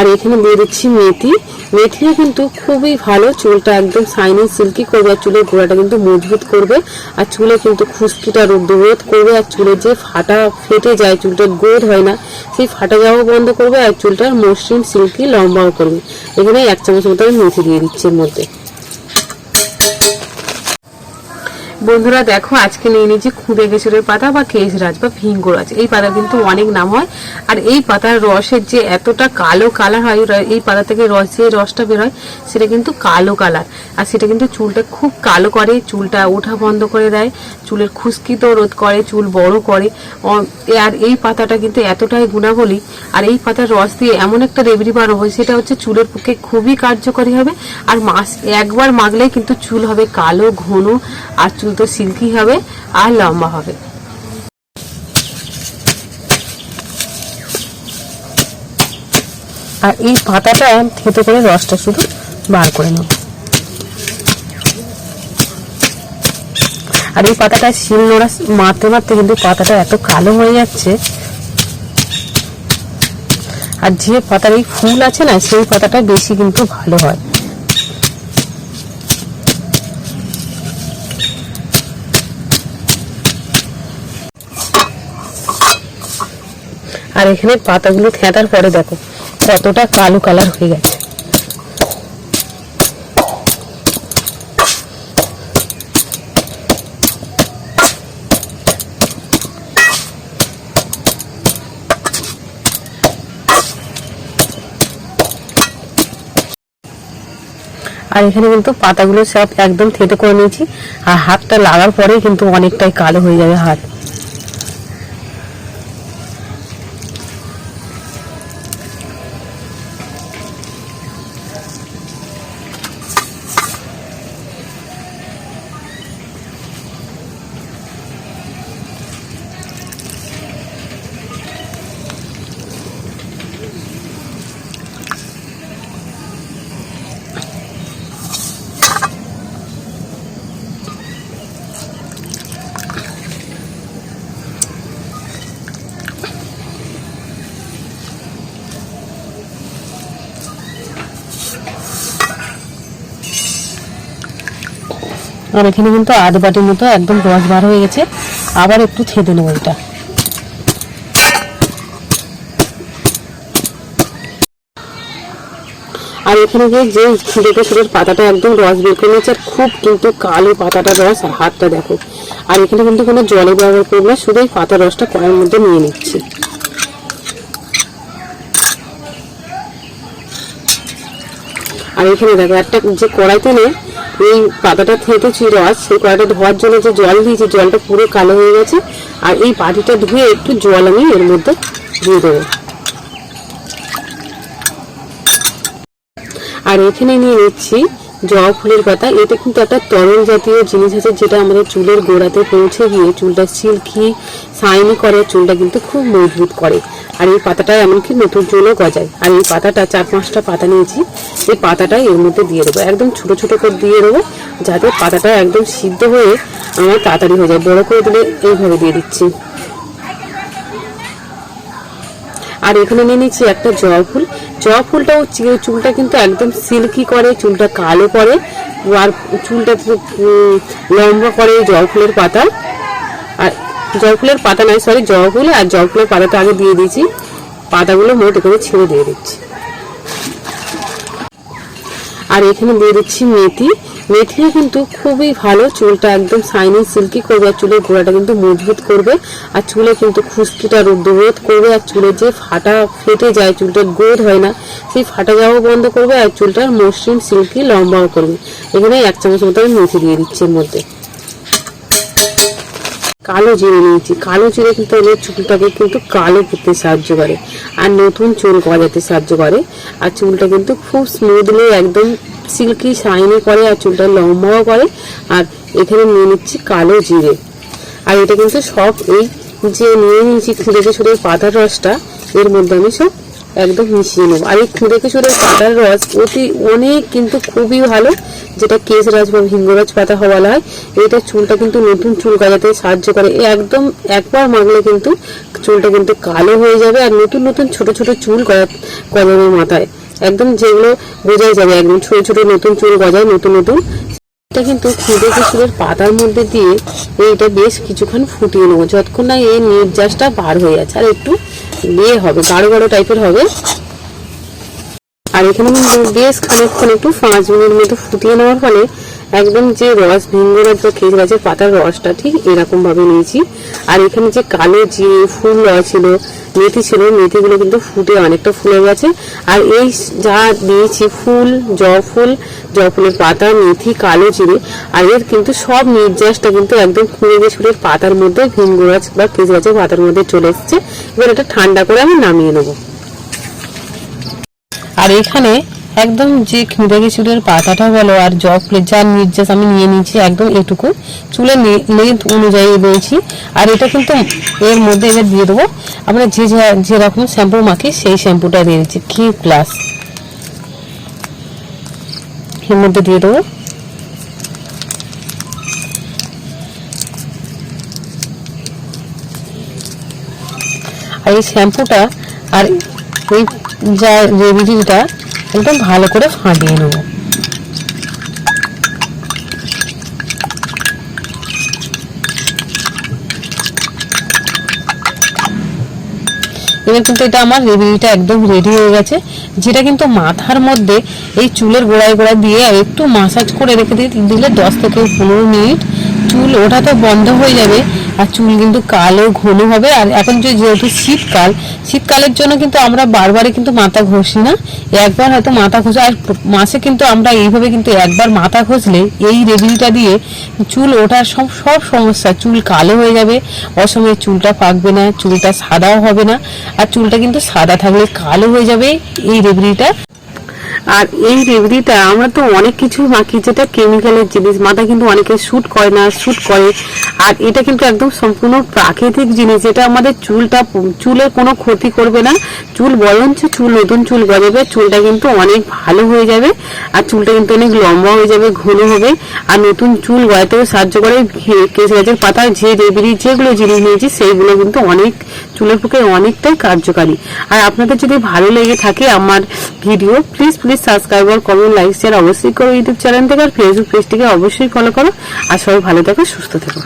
আর এখানে দিয়ে দিচ্ছি মেথি। মেথিও কিন্তু খুবই ভালো। চুলটা একদম সাইনি সিল্কি করবে আর চুলের গোড়াটা কিন্তু মজবুত করবে। আর চুলে কিন্তু খুশকিটা রোধ করবে আর চুলের যে ফাটা ফেটে যায়, চুলটা গ্রোথ হয় না, সেই ফাটা যাওয়া বন্ধ করবে আর চুলটা মসৃণ, সিল্কি, লম্বাও করবে। এখানে এক চামচ মতো আমি মেথি দিয়ে দিচ্ছি এর মধ্যে। বন্ধুরা, দেখো, আজকে নিয়ে নিয়েছি খুদে গেছুরের পাতা বা কেশরাজ বা ভিঙ্গরাজ এই পাতা কিন্তু অনেক নাম হয়। আর এই পাতার রসের যে এতটা কালো কালার হয় এই পাতা থেকে রস যে রসটা বের হয়, সেটা কিন্তু কালো কালার। আর সেটা কিন্তু চুলটা খুব কালো করে, চুলটা ওঠা বন্ধ করে দেয়, চুলের খুশকিত রোধ করে, চুল বড় করে। আর এই পাতাটা কিন্তু এতটাই গুণাবলী। আর এই পাতার রস দিয়ে এমন একটা রেবড়ি বানানো হয়, সেটা হচ্ছে চুলের পক্ষে খুবই কার্যকরী হবে। আর মাস, একবার মাগলে কিন্তু চুল হবে কালো, ঘন, আর চুল তো সিল্কি হবে আর লম্বা হবে। আর এই পাতাটা থেতে করে রসটা শুধু বার করে নেব। আর এই পাতাটা শিল নোড়া মারতে মারতে কিন্তু পাতাটা এত কালো হয়ে যাচ্ছে। আর যে পাতার এই ফুল আছে না, সেই পাতাটা বেশি কিন্তু ভালো হয়। আর এখানে পাতাগুলো থেঁতার পরে দেখো, কতটা কালো কালার হয়ে গেছে। আর এখানে কিন্তু পাতাগুলো সব একদম থেতে করে নিয়েছি, আর হাতটা লাগার পরেই কিন্তু অনেকটাই কালো হয়ে যাবে হাত। আর এখানে কিন্তু আধ বাটির মতো একদম রস বার হয়ে গেছে। আবার একটু থেদে নেব এটা। আর এখানে যে যে ছিঁড়েতে ছিঁড়ে পাতাটা একদম রস বের করে নিয়েছে, আর খুব কিন্তু কালো পাতাটা রস, আর হাতটা দেখো। আর এখানে কিন্তু কোনো জলে ব্যবহার করব না, শুধু এই পাতা রসটা কড়াইয়ের মধ্যে নিয়ে নিচ্ছি। আর এখানে দেখো, একটা যে কড়াইতে নে এই পাতাটা থেতেছি রস সেই কড়াইটা ধোয়ার জন্য যে জল দিয়েছি, জলটা পুরো কালো হয়ে গেছে। আর এই বাটিটা ধুয়ে একটু জল আমি এর মধ্যে দিয়ে দেবো। আর এখানে নিয়ে নিচ্ছি জবা ফুলের পাতা। এটা কিন্তু একটা তরল জাতীয় জিনিস আছে, যেটা আমাদের চুলের গোড়াতে পৌঁছে গিয়ে, চুলটা সিল্কি শাইনি করে, চুলটা কিন্তু খুব মজবুত করে। আর এই পাতাটা এমনকি নতুন চুলও গজায়। আর এই পাতাটা চার পাঁচটা পাতা নিয়েছি, এই পাতাটাই এর মধ্যে দিয়ে দেবো। একদম ছোট ছোট করে দিয়ে দেবো, যাতে পাতাটা একদম সিদ্ধ হয়ে আমার তাড়াতাড়ি হয়ে যায়। বড় করে দিলে এইভাবে দিয়ে দিচ্ছি। আর এখানে নিয়ে নিচ্ছি একটা জবা ফুল। জবা ফুলটাও চুলটা কিন্তু একদম সিল্কি করে, চুলটা কালো করে। আর চুলটা লম্বা করে জবা ফুলের পাতা। আর জবা ফুলের পাতা নয় সরি জবা ফুল আর জবা ফুলের পাতাটা আগে দিয়ে দিয়েছি। পাতাগুলো মোট করে ছেড়ে দিয়ে দিচ্ছি। আর এখানে দিয়ে দিচ্ছি মেথি। মেথিও কিন্তু খুবই ভালো, চুলটা একদম শাইনি সিল্কি করবে আর চুলের গোড়াটা কিন্তু মজবুত করবে। আর চুলে কিন্তু খুশকিটা রোধ করবে আর চুলে যে ফাটা ফেটে যায়, চুলটা গ্রোথ হয় না, সেই ফাটা যাওয়া বন্ধ করবে আর চুলটা মসৃণ সিল্কি লম্বাও করবে। এখানে এক চামচ মতো আমি মেথি দিয়ে দিচ্ছি এর মধ্যে। কালো জিরে নিয়েছি। কালো জিরে কিন্তু আমাদের চুলটাকে কিন্তু কালো করতে সাহায্য করে। আর নতুন চুল গজাতে সাহায্য করে। আর চুলটা কিন্তু খুব স্মুথলি একদম সিল্কি শাইনি করে আর চুলটা লম্বাও করে। আর এখানে নিয়ে নিচ্ছি কালো জিরে। আর এটা কিন্তু সব এই যে নিয়ে নিয়েছি খুঁড়েছে শুধু পাতার রসটা, এর মধ্যে আমি সব একদম মিশিয়ে নেব। আর এই খুঁড়ে কিশোরের পাতার রস, অতি অনেক কিন্তু খুবই ভালো, যেটা কেশরাজ বা ভিঙ্গরাজ পাতা হওয়া হয় এটা চুলটা কিন্তু নতুন চুল গজাতে সাহায্য করে। একদম একবার মাগলে কিন্তু চুলটা কিন্তু কালো হয়ে যাবে আর নতুন নতুন ছোট ছোট চুল গজা- মাথায়। একদম যেগুলো বোঝাই যাবে, একদম ছোট ছোট নতুন চুল গজায় নতুন নতুন এটা কিন্তু খুদে কিশোরের পাতার মধ্যে দিয়ে এইটা বেশ কিছুক্ষণ ফুটিয়ে নেব। যতক্ষণ না এই নির্যাসটা বার হয়ে যাচ্ছে, আর একটু বিয়ে হবে, গাঢ় গাঢ় টাইপের হবে। আর এখানে বেশ খানিকক্ষণ একটু পাঁচ মিনিট মতো ফুটিয়ে নেওয়ার ফলে একদম যে রস ভিঙ্গরাজ বা গাছের পাতার রসটা ঠিক এরকম ভাবে নিয়েছি। আর এখানে যে কালো যে ফুল ছিল, মেথি ছিল, মেথিগুলো কিন্তু ফুটে অনেকটা ফুলে গেছে। আর এই যা দিয়েছি ফুল, জবা ফুল, জবা ফুলের পাতা, মেথি, কালো জিরে, আর এর কিন্তু সব নির্যাসটা কিন্তু একদম খুঁড়ে গেছুরের পাতার মধ্যে ভিঙ্গরাজ বা খেজ গাছের পাতার মধ্যে চলে এসছে। এবার এটা ঠান্ডা করে আমি নামিয়ে নেব। আর এখানে একদম যে খিঁড়ে চুলের পাতাটা বলো আর জব যা নির্যাস আমি নিয়ে নিয়েছি, একদম এটুকু। চুলের লেন্থ অনুযায়ী নিয়েছি আর এটা কিন্তু এর মধ্যে এবার দিয়ে দেবো। আমরা যে যে- যেরকম শ্যাম্পু মাখি, সেই শ্যাম্পুটা দিয়ে দিচ্ছি। কি প্লাস এর মধ্যে দিয়ে দেবো। আর এই শ্যাম্পুটা আর এই যা রেমিডিটা একদম ভালো করে ফাটিয়ে নেব। এবার কিন্তু এটা আমার রেমিডিটা একদম রেডি হয়ে গেছে। যেটা কিন্তু মাথার মধ্যে এই চুলের গোড়ায় গোড়ায় দিয়ে একটু মাসাজ করে রেখে দিলে দশ থেকে পনেরো মিনিট চুল ওঠা তো বন্ধ হয়ে যাবে। আর চুল কিন্তু কালো ঘন হবে। আর এখন যে যেহেতু শীতকাল, শীতকালের জন্য কিন্তু আমরা বারবারই কিন্তু মাথা ঘষি না। একবার হয়তো মাথা ঘষা আর মাসে কিন্তু আমরা এইভাবে কিন্তু একবার মাথা ঘষলে এই রেমেডিটা দিয়ে চুল ওঠার সব সব সমস্যা, চুল কালো হয়ে যাবে, অসময়ে চুলটা পাকবে না, চুলটা সাদাও হবে না, আর চুলটা কিন্তু সাদা থাকলে কালো হয়ে যাবে এই রেমেডিটা আর এই রেমেডিটা আমরা তো অনেক কিছু মাখি, যেটা কেমিক্যালের জিনিস। মাথা কিন্তু অনেকে শ্যুট করে না শ্যুট করে। আর এটা কিন্তু একদম সম্পূর্ণ প্রাকৃতিক জিনিস, যেটা আমাদের চুলটা চুলের কোনো ক্ষতি করবে না। চুল বরঞ্চ চুল, নতুন চুল গজাবে, চুলটা কিন্তু অনেক ভালো হয়ে যাবে। আর চুলটা কিন্তু অনেক লম্বা হয়ে যাবে, ঘন হবে। আর নতুন চুল গজাতেও সাহায্য করে কেশ গাছের পাতা যে রেমেডি যেগুলো জিনিস নিয়েছি, সেইগুলো কিন্তু অনেক চুলের পক্ষে অনেকটাই কার্যকারী। আর আপনাদের যদি ভালো লেগে থাকে আমার ভিডিও প্লিজ প্লিজ সাবস্ক্রাইব আর কমেন্ট লাইক শেয়ার অবশ্যই করো ইউটিউব চ্যানেল থেকে আর ফেসবুক পেজটিকে অবশ্যই ফলো করো। আর সবাই ভালো থাকো, সুস্থ থাকো।